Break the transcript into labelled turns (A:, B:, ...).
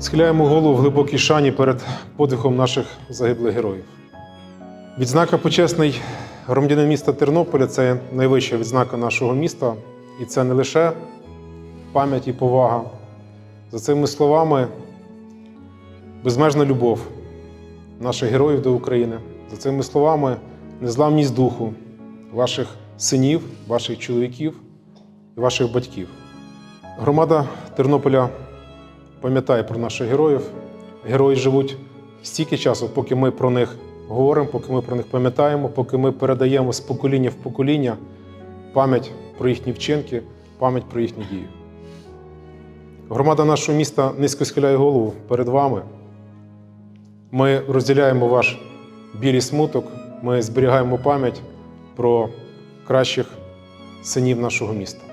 A: Схиляємо голову в глибокій шані перед подвигом наших загиблих героїв. Відзнака почесний громадянин міста Тернополя це найвища відзнака нашого міста. І це не лише пам'ять і повага. За цими словами безмежна любов наших героїв до України. За цими словами незламність духу ваших синів, ваших чоловіків і ваших батьків. Громада Тернополя пам'ятає про наших героїв. Герої живуть стільки часу, поки ми про них говоримо, поки ми про них пам'ятаємо, поки ми передаємо з покоління в покоління пам'ять про їхні вчинки, пам'ять про їхні дії. Громада нашого міста низько схиляє голову перед вами. Ми розділяємо ваш біль і смуток, ми зберігаємо пам'ять про кращих синів нашого міста.